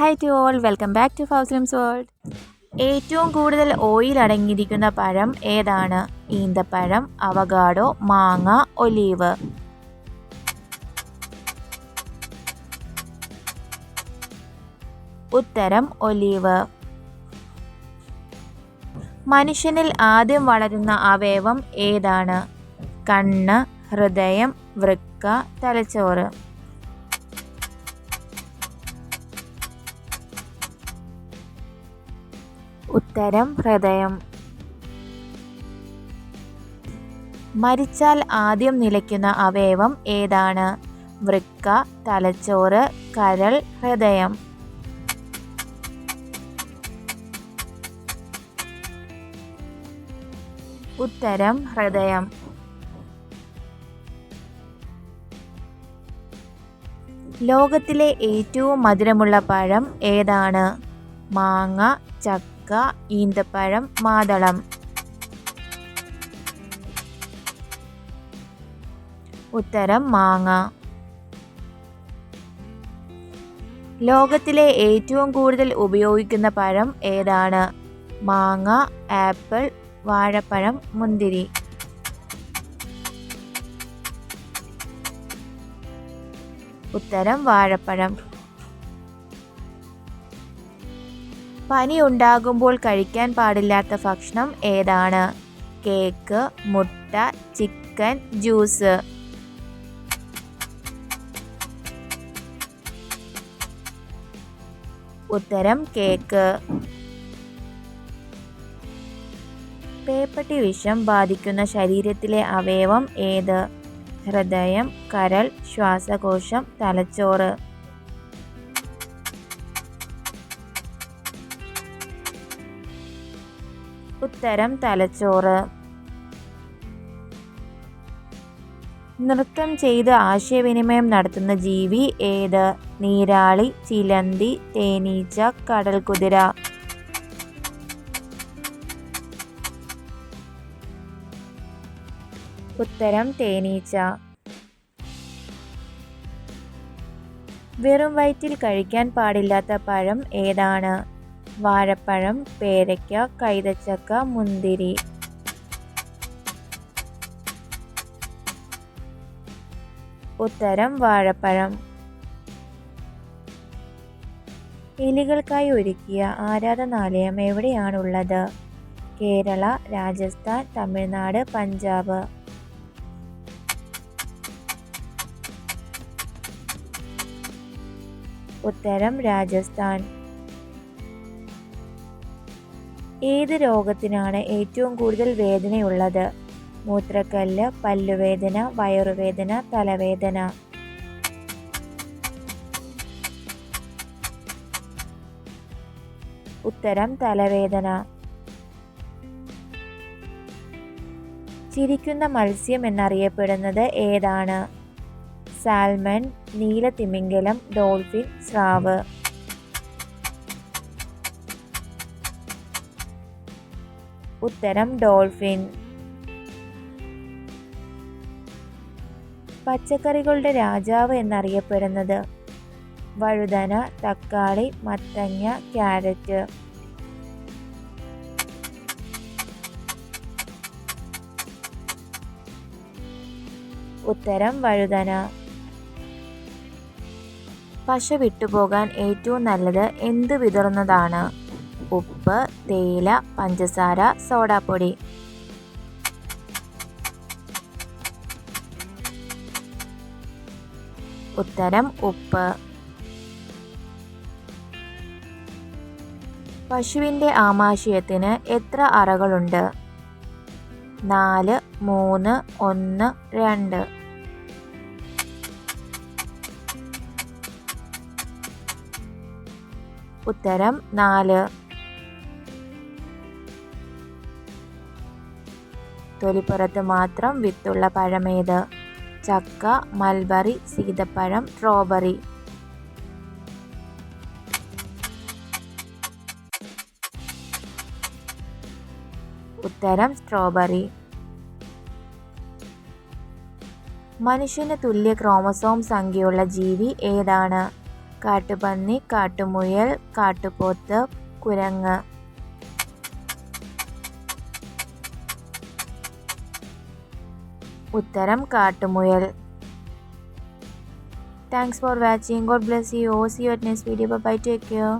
Hi to all welcome back to Fouslims world ഏറ്റവും കൂടുതൽ oil അടങ്ങിയിരിക്കുന്ന പഴം ഏതാണ്? ഈന്തപ്പഴം അവഗാഡോ മാങ്ങ ഒലീവ്. ഉത്തരം ഒലീവ്. മനുഷ്യനിൽ ആദ്യം വളരുന്ന അവയവം ഏതാണ്? കണ്ണ് ഹൃദയം വൃക്ക തലച്ചോറ്. ഉത്തരം ഹൃദയം. മരിച്ചാൽ ആദ്യം നിലയ്ക്കുന്ന അവയവം ഏതാണ്? വൃക്ക തലച്ചോറ് കരൾ ഹൃദയം. ഉത്തരം ഹൃദയം. ലോകത്തിലെ ഏറ്റവും മധുരമുള്ള പഴം ഏതാണ്? മാങ്ങ ചക്ക ഈന്തപ്പഴം മാതളം. ഉത്തരം മാങ്ങ. ലോകത്തിലെ ഏറ്റവും കൂടുതൽ ഉപയോഗിക്കുന്ന പഴം ഏതാണ്? മാങ്ങ ആപ്പിൾ വാഴപ്പഴം മുന്തിരി. ഉത്തരം വാഴപ്പഴം. പനി ഉണ്ടാകുമ്പോൾ കഴിക്കാൻ പാടില്ലാത്ത ഭക്ഷണം ഏതാണ്? കേക്ക് മുട്ട ചിക്കൻ ജ്യൂസ്. ഉത്തരം കേക്ക്. പേപ്പട്ടി വിഷം ബാധിക്കുന്ന ശരീരത്തിലെ അവയവം ഏത്? ഹൃദയം കരൾ ശ്വാസകോശം തലച്ചോറ്. ഉത്തരം തലച്ചോറ്. നൃത്തം ചെയ്ത് ആശയവിനിമയം നടത്തുന്ന ജീവി ഏത്? നീരാളി ചിലന്തി തേനീച്ച കടൽക്കുതിര. ഉത്തരം തേനീച്ച. വെറും വയറ്റിൽ കഴിക്കാൻ പാടില്ലാത്ത പഴം ഏതാണ്? വാഴപ്പഴം പേരയ്ക്ക കൈതച്ചക്ക മുന്തിരി. ഉത്തരം വാഴപ്പഴം. എലികൾക്കായി ഒരുക്കിയ ആരാധനാലയം എവിടെയാണുള്ളത്? കേരള രാജസ്ഥാൻ തമിഴ്നാട് പഞ്ചാബ്. ഉത്തരം രാജസ്ഥാൻ. ഏത് രോഗത്തിനാണ് ഏറ്റവും കൂടുതൽ വേദനയുള്ളത്? മൂത്രക്കല്ല് പല്ലുവേദന വയറുവേദന തലവേദന. ഉത്തരം തലവേദന. ചിരിക്കുന്ന മത്സ്യം എന്നറിയപ്പെടുന്നത് ഏതാണ്? സാൽമൺ നീലത്തിമിംഗലം ഡോൾഫിൻ സ്രാവ്. ഉത്തരം ഡോൾഫിൻ. പച്ചക്കറികളുടെ രാജാവ് എന്നറിയപ്പെടുന്നത് വഴുതന തക്കാളി മത്തങ്ങ ക്യാരറ്റ്. ഉത്തരം വഴുതന. പശ വിട്ടുപോകാൻ ഏറ്റവും നല്ലത് എന്ത് വിതറുന്നതാണ്? ഉപ്പ് തേയില പഞ്ചസാര സോഡാപ്പൊടി. ഉത്തരം ഉപ്പ്. പശുവിന്റെ ആമാശയത്തിന് എത്ര അറകളുണ്ട്? നാല് മൂന്ന് ഒന്ന് രണ്ട്. ഉത്തരം നാല്. തൊലിപ്പുറത്ത് മാത്രം വിത്തുള്ള പഴമേത്? ചക്ക മൽബറി സീതപ്പഴം സ്ട്രോബെറി. ഉത്തരം സ്ട്രോബെറി. മനുഷ്യന് തുല്യ ക്രോമസോം സംഖ്യയുള്ള ജീവി ഏതാണ്? കാട്ടുപന്നി കാട്ടുമുയൽ കാട്ടുപോത്ത് കുരങ്ങ്. ഉത്തരം കാട്ടുമുയൽ. Thanks for watching God bless you oh see you next video bye take care